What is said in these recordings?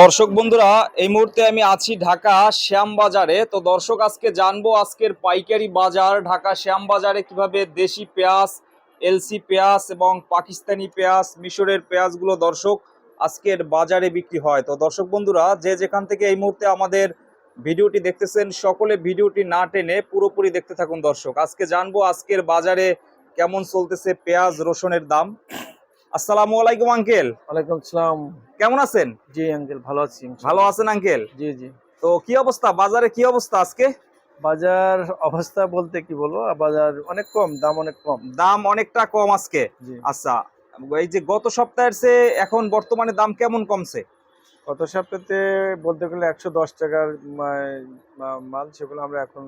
দর্শক বন্ধুরা, এই মুহূর্তে আমি আছি ঢাকা শ্যামবাজারে। তো দর্শক, আজকে জানব আজকের পাইকারি বাজার। ঢাকা শ্যামবাজারে কীভাবে দেশি পেঁয়াজ, এলসি পেঁয়াজ এবং পাকিস্তানি পেঁয়াজ, মিশরের পেঁয়াজগুলো দর্শক আজকের বাজারে বিক্রি হয়। তো দর্শক বন্ধুরা, যে যেখান থেকে এই মুহূর্তে আমাদের ভিডিওটি দেখতেছেন, সকলে ভিডিওটি না টেনে পুরোপুরি দেখতে থাকুন দর্শক। আজকে জানব আজকের বাজারে কেমন চলতেছে পেঁয়াজ রসুনের দাম। আসসালামু আলাইকুম আঙ্কেল। ওয়ালাইকুম আসসালাম। কেমন আছেন? জি আঙ্কেল ভালো আছি ভালো আছেন আঙ্কেল? জি জি। তো কি অবস্থা? বাজারে কি অবস্থা আজকে? বাজার অবস্থা বলতে কি বলব? বাজার অনেক কম দাম অনেক কম। দাম অনেকটা কম আজকে। আচ্ছা এই যে গত সপ্তাহের চেয়ে এখন বর্তমানে দাম কেমন কমছে? গত সপ্তাহে বলতে গেলে একশো দশ টাকার মাল সেগুলো আমরা এখন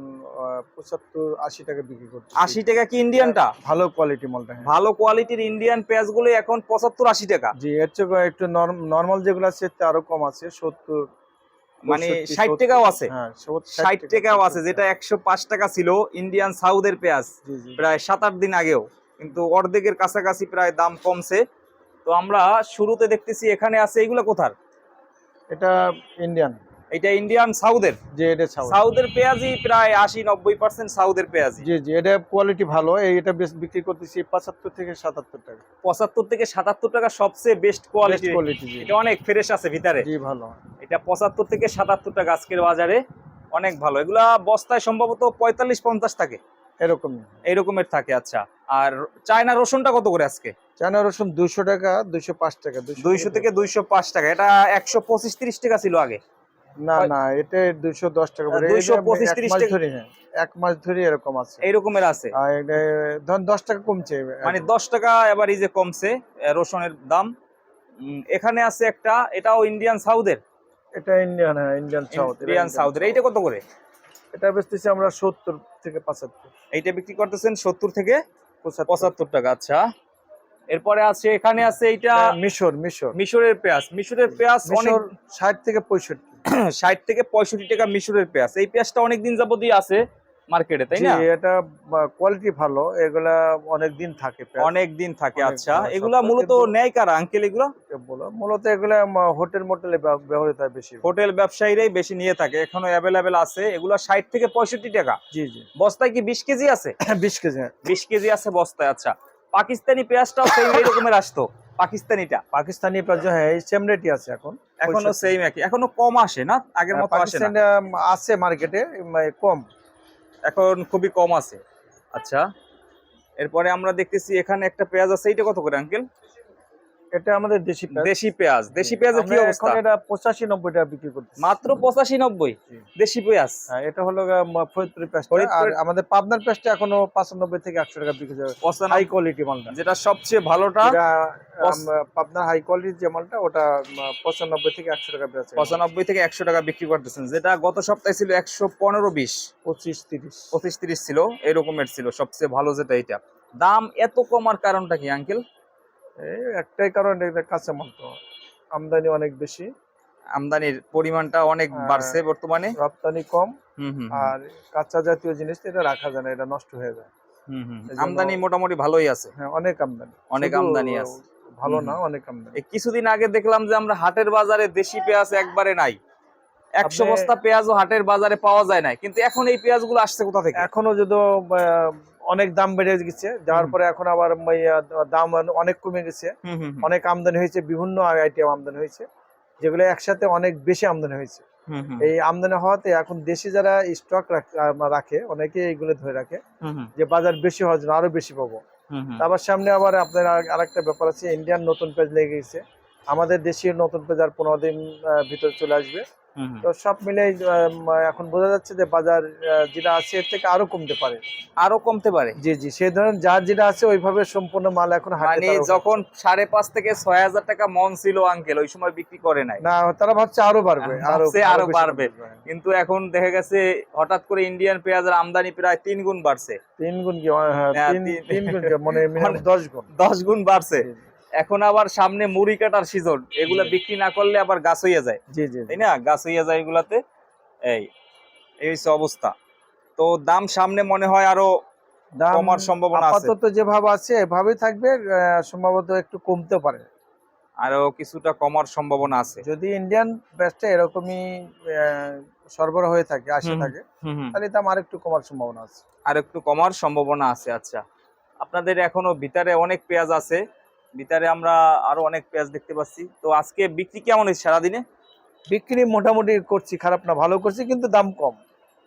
পঁচাত্তর আশি টাকা বিক্রি করছি আশি টাকা কি ইন্ডিয়ানটা ভালো কোয়ালিটি মালটা হ্যাঁ। ভালো কোয়ালিটির ইন্ডিয়ান পেঁয়াজগুলো এখন পঁচাত্তর আশি টাকা। জি এর চেয়ে একটু নর্মাল যেগুলো আছে আরও কম আছে সত্তর মানে ষাট টাকাও আছে। হ্যাঁ ষাট টাকাও আছে যেটা একশো পাঁচ টাকা ছিল ইন্ডিয়ান সাউথের পেঁয়াজ। প্রায় সাত আট দিন আগেও। কিন্তু অর্ধেকের কাছাকাছি প্রায় দাম কমছে। তো আমরা শুরুতে দেখতেছি এখানে আছে এগুলো কোথার? এটা ইন্ডিয়ান এটা ইন্ডিয়ান সাউথের যে এটা ছাউল সাউথের পেঁয়াজই প্রায় আশি নব্বই পার্সেন্ট সাউথের পেঁয়াজই জি জি এটা কোয়ালিটি ভালো। এই এটা বেশ বিক্রি করতেছি পঁচাত্তর থেকে সাতাত্তর টাকা। পঁচাত্তর থেকে সাতাত্তর টাকা সবচেয়ে বেস্ট কোয়ালিটি কোয়ালিটি এটা অনেক ফ্রেশ আছে ভিতরে। জি ভালো। এটা পঁচাত্তর থেকে সাতাত্তর টাকা আজকের বাজারে। অনেক ভালো। এগুলা বস্তায় সম্ভবত পঁয়তাল্লিশ পঞ্চাশ থাকে। এরকম এই রকমের থাকে আচ্ছা। আর চায়না রসুনটা কত করে আজকে? চায়না রসুন দুইশো টাকা দুইশো পাঁচ টাকা দুইশো থেকে দুইশো পাঁচ টাকা। এটা একশো পঁচিশ তিরিশ টাকা ছিল আগে। না না এটা দুশো দশ টাকা করে। 225, এটা এক মাস টাকা। ধরে এক মাস ধরে এরকম আছে। এই রকমের আছে ধরুন দশ টাকা কমছে। মানে দশ টাকা এবার এই যে কমছে রসুনের দাম। এখানে আছে একটা এটাও ইন্ডিয়ান সাউথের এটা ইন্ডিয়ান হ্যাঁ ইন্ডিয়ান সাউথ। ইন্ডিয়ান সাউথের। এইটা কত করে? এটা বেচতেছি আমরা সত্তর থেকে পঁচাত্তর। এইটা বিক্রি করতেছেন সত্তর থেকে পঁচাত্তর। টাকা আচ্ছা। এরপরে আছে এখানে আছে এটা মিশর মিশর। মিশরের পেঁয়াজ। মিশরের পেঁয়াজ অনেক ষাট থেকে পঁয়ষট্টি। ষাট থেকে পঁয়ষট্টি টাকা মিশরের পেঁয়াজ। এই পেঁয়াজটা অনেক দিন যাবতই আছে। মার্কেটে তাই না? এটা কোয়ালিটি ভালো এগুলা অনেক দিন থাকে অনেক দিন থাকে আচ্ছা। এগুলা মূলত নেয় কারা আঙ্কেল এগুলা? বলো মূলত এগুলা হোটেল মোটেলে ব্যবহৃত হয় বেশি। হোটেল ব্যবসায়ীরাই বেশি নিয়ে থাকে এখনও অ্যাভেলেবেল আছে। এগুলা ষাট থেকে পঁয়ষট্টি টাকা। জি জি। বস্তায় কি বিশ কেজি আছে? বিশ কেজি হ্যাঁ। বিশ কেজি আছে বস্তায় আচ্ছা। পাকিস্তানি পেঁয়াজটাও সেই রকমের আসতো পাকিস্তানিটা? পাকিস্তানি পেঁয়াজ হ্যাঁ সেম রেটই আছে এখন এখনও সেম একই এখনও কম আসে না? আগের মতো আসে না? আছে মার্কেটে কম। এখন খুবই কম আছে। আচ্ছা এরপরে আমরা দেখতেছি এখানে একটা পেঁয়াজ আছে, এইটা কত করে, আঙ্কেল? এটা আমাদের দেশি পেঁয়াজ। দেশি পেঁয়াজ দেশি পেঁয়াজের কি অবস্থা? এটা পঁচাশি নব্বই টাকা বিক্রি করতেছি। মাত্র পঁচাশি নব্বই জি। দেশি পেঁয়াজ? হ্যাঁ, এটা হলো ফরিদপুরের পেঁয়াজটা। আর আমাদের পাবনার পেঁয়াজটা এখনও পাঁচানব্বই থেকে একশো টাকা বিক্রি যাবে হাই কোয়ালিটি মালটা। যেটা সবচেয়ে ভালোটা পাবনার হাই কোয়ালিটির যে মালটা ওটা উম, পঁচানব্বই থেকে একশো টাকা বেচে পঁচানব্বই থেকে একশো টাকা বিক্রি করতেছেন যেটা গত সপ্তাহে ছিল একশো পনেরো বিশ। পঁচিশ তিরিশ। পঁচিশ তিরিশ ছিল এরকমের ছিল সবচেয়ে ভালো যেটা এটা। দাম এত কমার কারণটা কি আঙ্কেল? এই একটাই কারণ এটা কাঁচা মাল তো। আমদানি অনেক বেশি। আমদানির পরিমাণটা অনেক হ্যাঁ। বাড়ছে বর্তমানে। রপ্তানি কম। আর কাঁচা জাতীয় জিনিস এটা রাখা যায় না এটা নষ্ট হয়ে যায়। আমদানি মোটামুটি ভালোই আছে। হ্যাঁ অনেক আমদানি। অনেক আমদানি আছে। ভালো না অনেক আমদানি। কিছুদিন আগে দেখলাম যে আমরা হাটের বাজারে দেশি পেঁয়াজ একবারে নাই। একশো বস্তা পেঁয়াজও হাটের বাজারে পাওয়া যায় না কিন্তু এখন এই পেঁয়াজগুলো আসছে কোথা থেকে? এখনও যদি অনেক দাম বেড়ে গেছে যাওয়ার পরে এখন আবার দাম অনেক কমে গেছে। অনেক আমদানি হয়েছে বিভিন্ন আইটেম আমদানি হয়েছে যেগুলো একসাথে অনেক বেশি আমদানি হয়েছে। এই আমদানি হওয়াতে এখন দেশে যারা স্টক রাখে অনেকে এইগুলো ধরে রাখে যে বাজার বেশি হওয়ার জন্য আরও বেশি পাবো। আবার সামনে আবার আপনার আর- আরেকটা ব্যাপার আছে ইন্ডিয়ান নতুন পেজ লেগে গেছে আমাদের দেশীয় নতুন পেজ আর পনেরো দিন ভিতরে চলে আসবে। তো সব মিলে এখন বোঝা যাচ্ছে যে বাজার যেটা আছে এর থেকে আরও কমতে পারে। আরও কমতে পারে? জি জি সেই ধরনের যার যেটা আছে ওইভাবে সম্পূর্ণ মাল এখন মানে যখন সাড়ে পাঁচ থেকে ছয় হাজার টাকা মন ছিল আঙ্কেল ওই সময় বিক্রি করে নাই। না তারা ভাবছে আরও বাড়বে আরও আরও বাড়বে। কিন্তু এখন দেখা গেছে হঠাৎ করে ইন্ডিয়ান পেঁয়াজের আমদানি প্রায় তিন গুণ বাড়ছে। তিন গুণ কি হ্যাঁ, হ্যাঁ, তিন গুণ মানে মানে- দশ গুণ। দশ গুণ বাড়ছে। এখন আবার সামনে মুড়ি কাটার সিজন এগুলা বিক্রি না করলে আবার গাছ হইয়া যায়। জি জি তাই না? গাছ হইয়া যায় এগুলাতে। এই এই হচ্ছে অবস্থা। তো দাম সামনে মনে হয় আরও কমার সম্ভাবনা আছে। আপাতত যেভাবে আছে এভাবেই থাকবে সম্ভবত একটু কমতে পারে। আরও কিছুটা কমার সম্ভাবনা আছে। যদি ইন্ডিয়ান পেঁয়াজটা এরকমই সরবরাহ হয়ে থাকে আসে থাকে তাহলে দাম আরেকটু কমার সম্ভাবনা আছে। আর একটু কমার সম্ভাবনা আছে আচ্ছা। আপনাদের এখনও ভিতরে অনেক পেঁয়াজ আছে। ভিতরে আমরা আরও অনেক পেঁয়াজ দেখতে পাচ্ছি। তো আজকে বিক্রি কেমন হয়েছে সারাদিনে? বিক্রি মোটামুটি করছি খারাপ না ভালো করছি কিন্তু দাম কম।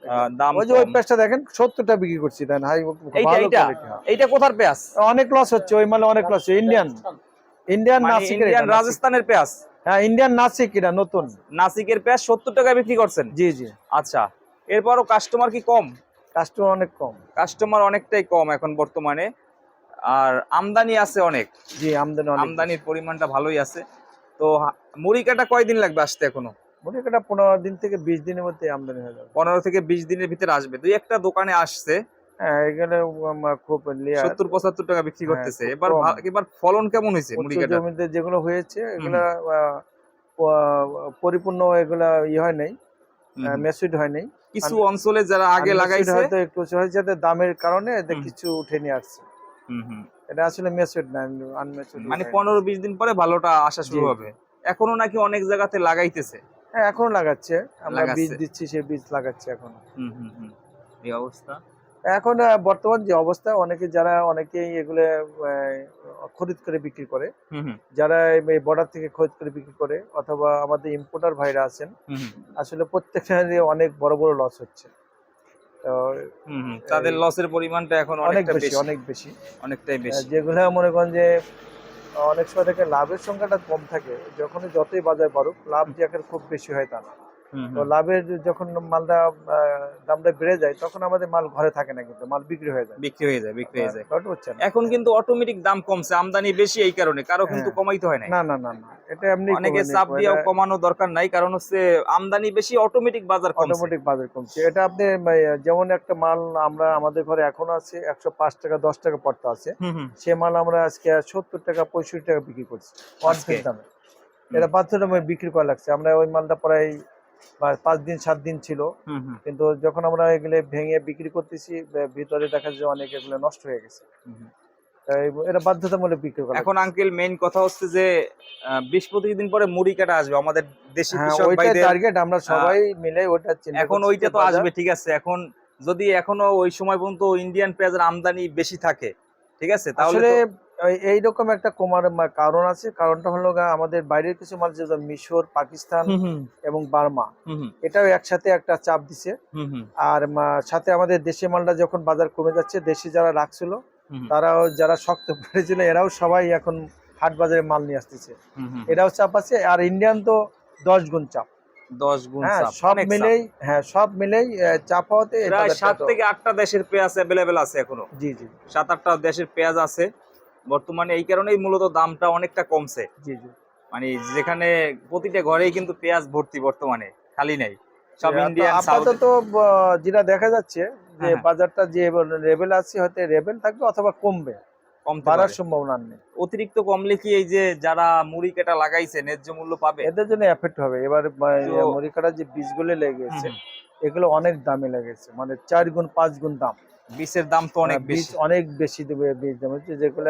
আহ, দাম ওই যে ওই পেঁয়াজটা দেখেন সত্তরটা বিক্রি করছি দেন হাই এইটা এইটা quality, হ্যাঁ। এইটা কোথার পেঁয়াজ? অনেক লস হচ্ছে ওই মালে অনেক লস ইন্ডিয়ান ইন্ডিয়ান মানে ইন্ডিয়ান রাজস্থানের পেঁয়াজ? হ্যাঁ ইন্ডিয়ান নাসিক এটা নতুন। নাসিকের পেঁয়াজ সত্তর টাকা বিক্রি করছেন? জি জি। আচ্ছা এরপরও কাস্টমার কি কম? কাস্টমার অনেক কম। কাস্টমার অনেকটাই কম এখন বর্তমানে। আর আমদানি আছে অনেক। জি আমদানি আমদানির পরিমাণটা ভালোই আছে। তো মুড়ি কাটা কয়দিন লাগবে আসতে এখনও? করি এটা পনেরো দিন থেকে বিশ দিনের মধ্যে আমদানি হয়ে যাবে। পনেরো থেকে বিশ দিনের ভিতরে আসবে। দুই একটা দোকানে আসছে। হ্যাঁ এখানে খুব সত্তর পঁচাত্তর টাকা বিক্রি হ্যাঁ, করতেছে। এবার এবার ফলন কেমন হয়েছে মুড়ি কাটা জমিতে যেগুলো হয়েছে এগুলা পরিপূর্ণ এগুলা ই হয় নাই মেসুড হয় নাই। কিছু অঞ্চলে যারা আগে লাগাইছে হয়তো একটু হয়েছে দামের কারণে কিছু উঠে নিয়ে আসছে। এটা আসলে মেসুড না আনমেসুড মানে পনেরো বিশ দিন পরে ভালোটা আসা শুরু হবে। এখনও নাকি অনেক জায়গাতে লাগাইতেছে। হ্যাঁ এখনও লাগাচ্ছে। আমরা বীজ দিচ্ছি সে বীজ লাগাচ্ছে এখন। হুম, হুম, হুম। এই অবস্থা? এখন বর্তমান যে অবস্থা অনেকে যারা অনেকেই এগুলো খরিদ করে বিক্রি করে। যারা এই বর্ডার থেকে খরিদ করে বিক্রি করে অথবা আমাদের ইম্পোর্টার ভাইরা আছেন আসলে প্রত্যেকটারই অনেক বড় বড় লস হচ্ছে। তো। তাদের লসের পরিমাণটা এখন অনেক বেশি অনেক বেশি। অনেকটাই বেশি। যেগুলো মনে করেন যে অনেক সময় থেকে লাভের সংখ্যাটা কম থাকে যখনই যতই বাজার বাড়ুক লাভ যে খুব বেশি হয় তা না তো লাভের যখন মালটা দামটা বেড়ে যায় তখন আমাদের মাল ঘরে থাকে না কিন্তু মাল বিক্রি হয়ে যায়। বিক্রি হয়ে যায় বিক্রি হয়ে যায়। হচ্ছে এখন কিন্তু অটোমেটিক দাম কমছে আমদানি বেশি এই কারণে কারও কিন্তু হ্যাঁ। কমাইতে হয় না না না না এটা এমনি অনেকে চাপ দিয়েও কমানো দরকার নাই কারণ হচ্ছে আমদানি বেশি অটোমেটিক বাজার কমছে। অটোমেটিক বাজার কমছে। এটা আপনি যেমন একটা মাল আমরা আমাদের ঘরে এখনও আছে একশো পাঁচ টাকা দশ টাকা পড়তে আছে। সে মাল আমরা আজকে সত্তর টাকা পঁয়ষট্টি টাকা বিক্রি করছি? অনফিল দামে। এটা বাধ্যতামূলক বিক্রি করা লাগছে। আমরা ওই মালটা প্রায় বা- পাঁচ দিন সাত দিন ছিল। কিন্তু যখন আমরা এগুলো ভেঙে বিক্রি করতেছি ভিতরে দেখা যায় অনেক এগুলো নষ্ট হয়ে গেছে। এটা বাধ্যতামূলক বিক্রি করা এখন আঙ্কেল মেইন কথা হচ্ছে যে বিশ পঁচিশ দিন পরে মুড়ি কাটা আসবে আমাদের দেশি হ্যাঁ কৃষক ভাইদের টার্গেট আমরা সবাই মিলে ওটা এখন ওইটা তো আসবে ঠিক আছে। এখন যদি এখনও ওই সময় পর্যন্ত ইন্ডিয়ান পেঁয়াজের আমদানি বেশি থাকে ঠিক আছে তাহলে এইরকম একটা কমার কারণ আছে। কারণটা হলো গা আমাদের বাইরের কিছু মাল যেমন মিশর পাকিস্তান এবং বার্মা এটাও একসাথে একটা চাপ দিছে। আর সাথে আমাদের দেশি মালটা যখন বাজার কমে যাচ্ছে দেশি যারা রাখছিল তারাও যারা শক্ত পড়েছিল এরাও সবাই এখন হাট বাজারে মাল নিয়ে আসতেছে। এরাও চাপ আছে আর ইন্ডিয়ান তো দশ গুণ চাপ। দশ গুণ হ্যাঁ সব মিলেই হ্যাঁ সব মিলেই চাপ হওয়াতে প্রায় সাত থেকে আটটা দেশের পেঁয়াজ অ্যাভেলেবেল আছে এখনও। জি জি। সাত আটটা দেশের পেঁয়াজ আছে। বর্তমানে এই কারণেই মূলত দামটা অনেকটা কমছে। জি জি। মানে যেখানে প্রতিটা ঘরেই কিন্তু পেঁয়াজ ভর্তি বর্তমানে খালি নাই। সব ইন্ডিয়ান আপাতত যেটা দেখা যাচ্ছে যে হ্যাঁ। বাজারটা যে লেভেল আছে হয়তো লেভেল থাকবে অথবা কমবে কমতে বাড়ার। সম্ভাবনা নেই। অতিরিক্ত কমলে কি এই যে যারা মুড়ি কেটা লাগাইছে ন্যায্য মূল্য পাবে? এদের জন্য এফেক্ট হবে। এবার তো- মরিকাটা যে বীজগুলো লেগেছে এগুলো অনেক দামে লেগেছে। মানে চার গুণ পাঁচ গুণ দাম। বীজের দাম তো অনেক বীজ বেশি। অনেক বেশি দেবে বীজ দাম হচ্ছে যেগুলো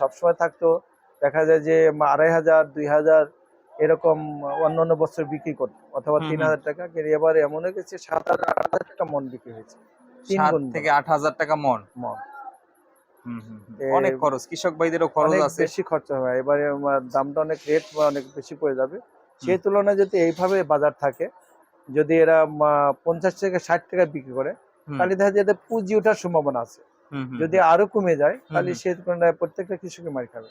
সবসময় থাকতো দেখা যায় যে আড়াই হাজার দুই হাজার এরকম অন্য অন্য বছর বিক্রি করতো অথবা তিন হাজার টাকা কিন্তু এবার এমন হয়ে গেছে সাত হাজার আট হাজার টাকা মন বিক্রি হয়েছে। সাত থেকে আট হাজার টাকা মন? মন। অনেক খরচ কৃষক ভাইদেরও খরচ আছে। বেশি খরচা হয় এবারে দামটা অনেক রেট অনেক বেশি পড়ে যাবে। সেই তুলনায় যদি এইভাবে বাজার থাকে যদি এরা পঞ্চাশ থেকে ষাট টাকা বিক্রি করে তাহলে দেখা যায় পুঁজি ওঠার সম্ভাবনা আছে। যদি আরও কমে যায় তাহলে তুলনায় প্রত্যেকটা কৃষকের মার খাবে।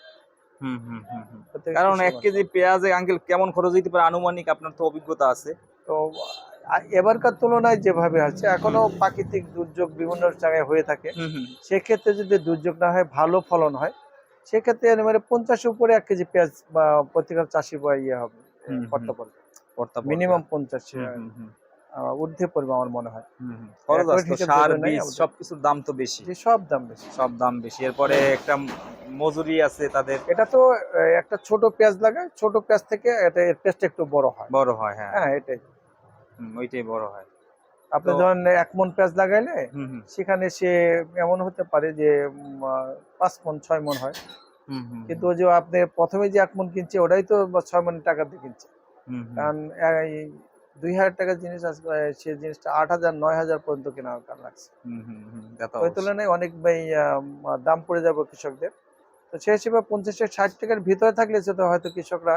কারণ এক কেজি পেঁয়াজে আঙ্কেল কেমন খরচ হইতে পারে? আনুমানিক আপনার তো অভিজ্ঞতা আছে। তো এবারকার তুলনায় যেভাবে আছে এখনও প্রাকৃতিক দুর্যোগ বিভিন্ন জায়গায় হয়ে থাকে। সেক্ষেত্রে যদি দুর্যোগ না হয় ভালো ফলন হয় সেক্ষেত্রে মানে পঞ্চাশ উপরে এক কেজি পেঁয়াজ বা প্রত্যেকটা চাষি বা ইয়ে হবে। মিনিমাম পঞ্চাশ ঊর্ধ্বে পড়বে আমার মনে হয়। খরচ একবার আছে তো, হিসেব সার বীজ সবকিছুর দাম তো বেশি। সব দাম বেশি। সব দাম বেশি। এরপরে একটা মজুরি আছে তাদের। এটা তো একটা ছোট পেঁয়াজ লাগায় ছোট পেঁয়াজ থেকে এটা এর পেঁয়াজটা একটু বড় হয়। বড় হয় হ্যাঁ। হ্যাঁ এটাই। ওইটাই বড় হয়। আপনি ধরেন এক মন পেঁয়াজ লাগাইলে সেখানে সে এমন হতে পারে যে পাঁচ মন ছয় মন হয়। হুম হুম কিন্তু ওই যে আপনি প্রথমে যে এক মন কিনছে ওটাই তো ছয় মন টাকা দিয়ে কিনছে। কারণ দুই হাজার টাকার জিনিস আজকে সেই জিনিসটা আট হাজার নয় হাজার পর্যন্ত কেনা কার লাগছে। তা তো ওই তুলনায় অনেক দাম পড়ে যাবে কৃষকদের। তো সেই হিসেবে পঞ্চাশ ষাট টাকার ভিতরে থাকলে সেটা হয়তো কৃষকরা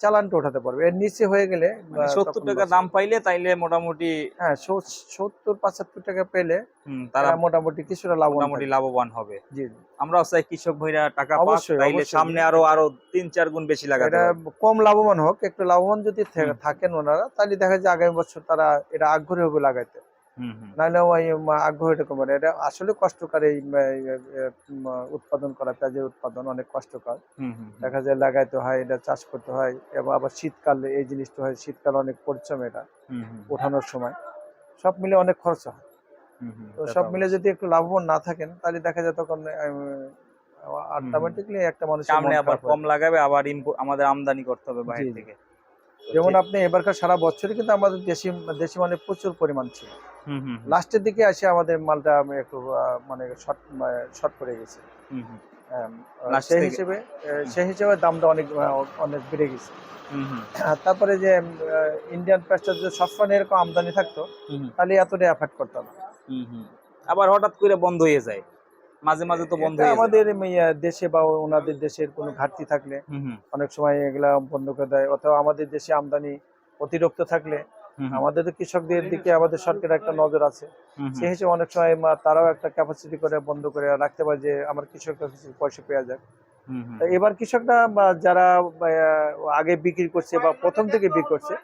চালানটা ওঠাতে পারবে। এর নিচে হয়ে গেলে মানে সত্তর টাকা দাম পাইলে তাইলে মোটামুটি হ্যাঁ সত্তর পঁচাত্তর টাকা পেলে তারা মোটামুটি কিছুটা লাভবান মোটামুটি লাভবান হবে। জি। আমরাও চাই কৃষক ভাইরা টাকা অবশ্যই, তাইলে সামনে আরও আরও তিন চার গুণ বেশি লাগাতে এটা কম লাভবান হোক একটু লাভবান যদি থাকেন ওনারা তাহলে দেখা যায় আগামী বছর তারা এটা আগ্রহী হবে লাগাইতে। নাহলে ওই উম, আগ্রহ এটা কমে এটা আসলে কষ্টকর এই উৎপাদন করা পেঁয়াজের উৎপাদন অনেক কষ্টকর। দেখা যায় লাগাইতে হয় এটা চাষ করতে হয় এবং আবার শীতকালে এই জিনিসটা হয় শীতকালে অনেক পরিশ্রম এটা হুম হুম। ওঠানোর সময়। সব মিলে অনেক খরচ হয়। তো সব মিলে যদি একটু লাভবান না থাকেন তাহলে দেখা যায় তখন অটোমেটিকলি একটা মানুষ সামনে আবার কম লাগাবে আবার আমাদের আমদানি করতে হবে বাইরে। থেকে। যেমন আপনি এবারকার সারা বছরই কিন্তু আমাদের দেশি দেশি মানে প্রচুর পরিমাণ ছিল। লাস্টের দিকে আসে আমাদের মালটা একটু মানে শর্ট শর্ট পড়ে গেছে। সেই হিসেবে সেই হিসেবে দামটা অনেক অনেক বেড়ে গেছে। হুম হুম, তারপরে যে ইন্ডিয়ান প্যাস্টার যদি সবসময় এরকম আমদানি থাকতো তাহলে এতটা এফেক্ট করতো না। হুম হুম। আবার হঠাৎ করে বন্ধ হয়ে যায়। মাঝে মাঝে তো বন্ধ আমাদের দেশে বা ওনাদের দেশের কোনো ঘাটতি থাকলে অনেক সময় এগুলা বন্ধ করে দেয়। অথবা আমাদের দেশে আমদানি অতিরিক্ত থাকলে আমাদের তো কৃষকদের দিকে আমাদের সরকারের একটা নজর আছে। সেই হিসেবে অনেক সময় তারাও একটা ক্যাপাসিটি করে বন্ধ করে রাখতে পারে যে আমার কৃষকরা কিছু পয়সা পেয়ে যায় এবার কৃষকরা যারা আগে বিক্রি করছে বা প্রথম থেকে বিক্রি করছে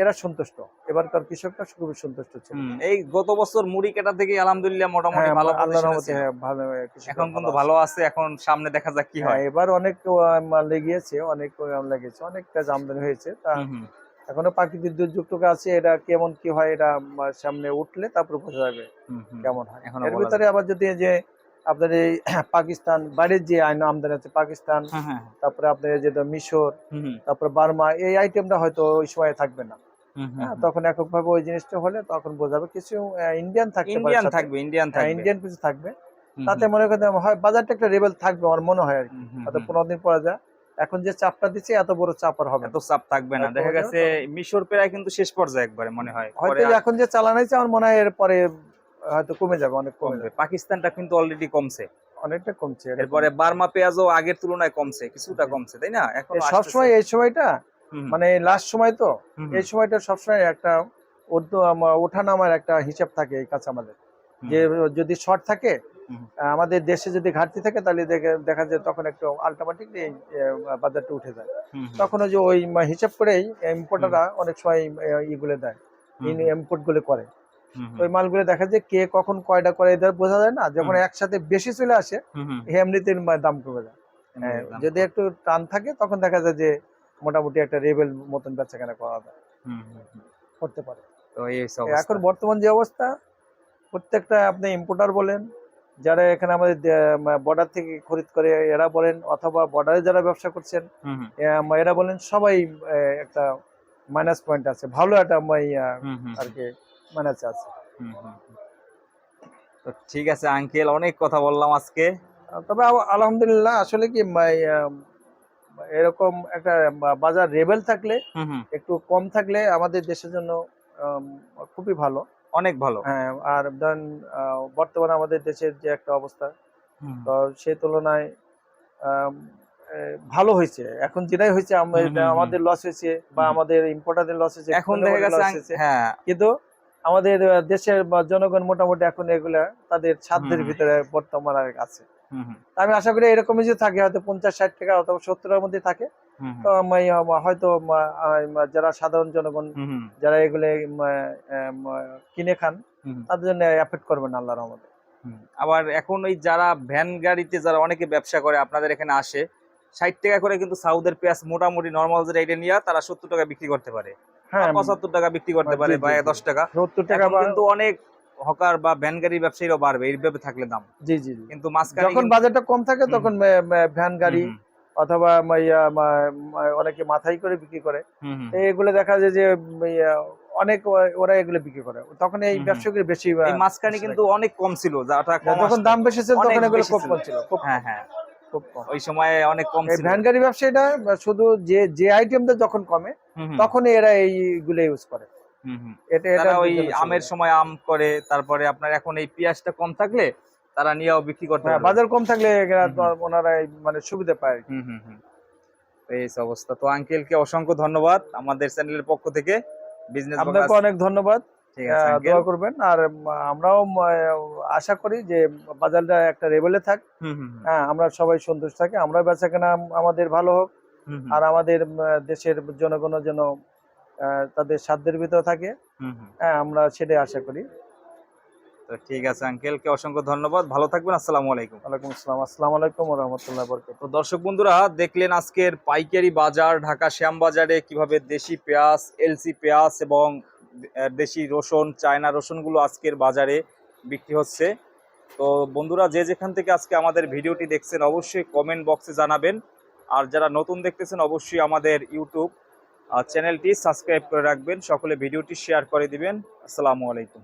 এরা সন্তুষ্ট। এবারকার কৃষকরা খুবই সন্তুষ্ট ছিল। এই গত বছর মুড়ি কেটা থেকে আলহামদুলিল্লাহ মোটামুটি হ্যাঁ ভালো আল্লাহর রহমতে হ্যাঁ ভালো কৃষকরা এখন কিন্তু আছে। ভালো আছে এখন সামনে দেখা যাক কি হ্যাঁ, হয় এবার অনেক লেগেছে অনেক আম লেগেছে অনেক কাজ আমদানি হয়েছে। তা এখনও প্রাকৃতিক দুর্যোগ আছে এটা কেমন কি হয় এটা সামনে উঠলে তারপর বোঝা যাবে কেমন হয়। এখনও এর ভিতরে আবার যদি যে আপনার এই পাকিস্তান বাইরের যে আইন আমদানি আছে পাকিস্তান হ্যাঁ হ্যাঁ তারপরে আপনার যে মিশর তারপরে বার্মা এই আইটেমটা হয়তো ওই সময় থাকবে না। হ্যাঁ, তখন এককভাবে ওই জিনিসটা হলে তখন বোঝাবে কিছু ইন্ডিয়ান পারে ইন্ডিয়ান থাকবে ইন্ডিয়ান হ্যাঁ, থাকবে। ইন্ডিয়ান কিছু থাকবে। তাতে মনে করেন হয় বাজারটা একটা লেভেল থাকবে আমার মনে হয় আর কি। হয়তো। পনেরো দিন পরে যা এখন যে চাপটা দিচ্ছে এত বড় চাপ আর হবে এত চাপ থাকবে না। দেখা গেছে মিশর প্রায় কিন্তু শেষ পর্যায়ে একবারে মনে হয়। হয়তো এখন যে চালানো হয়েছে আমার মনে হয় এরপরে হয়তো কমে যাবে অনেক কমবে। পাকিস্তানটা কিন্তু অলরেডি কমছে। অনেকটা কমছে এরপরে বার্মা পেঁয়াজও আগের তুলনায় কমছে কিছুটা কমছে তাই না? এখন সবসময় এই সময়টা মানে লাস্ট সময় তো এই সময়টা সবসময় একটা উর্দু ওঠা নামার একটা হিসাব থাকে এই কাঁচামালের। যে যদি শর্ট থাকে আমাদের দেশে যদি ঘাটতি থাকে তাহলে দেখা যায় তখন একটু আলটিমেটলি বাজারটা উঠে যায়। তখন ওই যে ওই হিসাব করেই ইম্পোর্টাররা অনেক সময় ইগুলো দেয়। ইম্পোর্টগুলো করে। ওই মালগুলো দেখা যায় কে কখন কয়টা করে এদের বোঝা যায় না যখন একসাথে বেশি চলে আসে এমনিতে দাম কমে যায়। হ্যাঁ, যদি একটু টান থাকে তখন দেখা যায় যে মোটামুটি একটা রেবেল মতন বেচা কেনা করা যায়। করতে পারে। তো এখন বর্তমান যে অবস্থা প্রত্যেকটা আপনি ইম্পোর্টার বলেন যারা এখানে আমাদের বর্ডার থেকে খরিদ করে এরা বলেন অথবা বর্ডারে যারা ব্যবসা করছেন এরা বলেন সবাই একটা মাইনাস পয়েন্ট আছে। ভালো একটা আর কি। মাইনাস আছে। তো ঠিক আছে আঙ্কেল অনেক কথা বললাম আজকে। তবে আলহামদুলিল্লাহ আসলে কি এরকম একটা বাজার রেবেল থাকলে একটু কম থাকলে আমাদের দেশের জন্য খুবই ভালো। অনেক ভালো। হ্যাঁ আর ধরেন বর্তমানে আমাদের দেশের যে একটা অবস্থা তো সেই তুলনায় ভালো হয়েছে। এখন যেটাই হয়েছে। আমাদের লস হয়েছে বা আমাদের ইম্পোর্টারদের লস হয়েছে এখন দেখা গেছে। হ্যাঁ। কিন্তু আমাদের দেশের জনগণ মোটামুটি এখন এগুলা তাদের সাধ্যের হুম। ভিতরে বর্তমানে আছে। আমি আশা করি এরকমই যদি থাকে হয়তো পঞ্চাশ ষাট টাকা অথবা সত্তরের মধ্যে থাকে। তো আমি, হয়তো যারা সাধারণ জনগণ যারা এগুলো কিনে খান তাদের জন্য এফেক্ট করবে না আল্লাহর রহমতে। হুম। আবার এখন ওই যারা ভ্যান গাড়িতে যারা অনেকে ব্যবসা করে আপনাদের এখানে আসে ষাট টাকা করে কিন্তু সাউদের পেঁয়াজ মোটামুটি নর্মাল যেটা এটা নিয়ে তারা সত্তর টাকা বিক্রি করতে পারে। পঁচাত্তর টাকা বিক্রি করতে পারে বা দশ টাকা। সত্তর টাকা কিন্তু অনেক হকার বা ভ্যান গাড়ি ব্যবসায়ীরাও বাড়বে এইভাবে থাকলে দাম। জি জি। কিন্তু মাঝখানে যখন বাজেটটা কম থাকে তখন ভ্যান গাড়ি অথবা অনেকে মাথায় করে বিক্রি করে। এগুলো দেখা যায় যে অনেক ওরা এগুলো বিক্রি করে। তখন এই। ব্যবসায়ীদের বেশি মাঝখানে কিন্তু অনেক কম ছিল যাটা যখন দাম বেশি ছিল তখন এগুলো খুব কম ছিল। খুব হ্যাঁ হ্যাঁ। খুব কম। ওই সময় অনেক কম ভ্যান গাড়ি ব্যবসায়ীটা শুধু যে যে আইটেমটা যখন কমে তখনই এরা এইগুলো ইউজ করে। এটা এটা ওই আমের সময়। আম করে তারপরে আপনার এখন এই পেঁয়াজটা কম থাকলে তারা নিয়েও বিক্রি করতে হ্যাঁ, বাজার কম থাকলে এরা ওনারা মানে সুবিধা পায় এই অবস্থা। তো আঙ্কেলকে অসংখ্য ধন্যবাদ আমাদের চ্যানেলের পক্ষ থেকে। বিজনেস আপনাকে অনেক ধন্যবাদ। দোয়া করবেন। আর আমরাও আশা করি যে বাজারটা একটা লেভেলে থাক। হ্যাঁ আমরা সবাই সন্তুষ্ট থাকি। আমরা বেচা কেনা আমাদের ভালো হোক। আর আমাদের দেশের জনগণ যেন তাদের সাধ্যের ভিতরে থাকে। হ্যাঁ আমরা সেটাই আশা করি। তো ঠিক আছে আঙ্কেলকে অসংখ্য ধন্যবাদ। ভালো থাকবেন আসসালামু আলাইকুম। ওয়ালাইকুম আসসালাম। আসসালামু আলাইকুম রহমতুল্লাহ বরকত তো দর্শক বন্ধুরা দেখলেন আজকের পাইকারি বাজার ঢাকা শ্যামবাজারে কীভাবে দেশি পেঁয়াজ এলসি পেঁয়াজ এবং দেশি রসুন চায়না রসুনগুলো আজকের বাজারে বিক্রি হচ্ছে। তো বন্ধুরা যে যেখান থেকে আজকে আমাদের ভিডিওটি দেখছেন অবশ্যই কমেন্ট বক্সে জানাবেন। আর যারা নতুন দেখতেছেন, অবশ্যই আমাদের ইউটিউব চ্যানেলটি সাবস্ক্রাইব করে রাখবেন। সকলে ভিডিওটি শেয়ার করে দিবেন। আসসালামু আলাইকুম।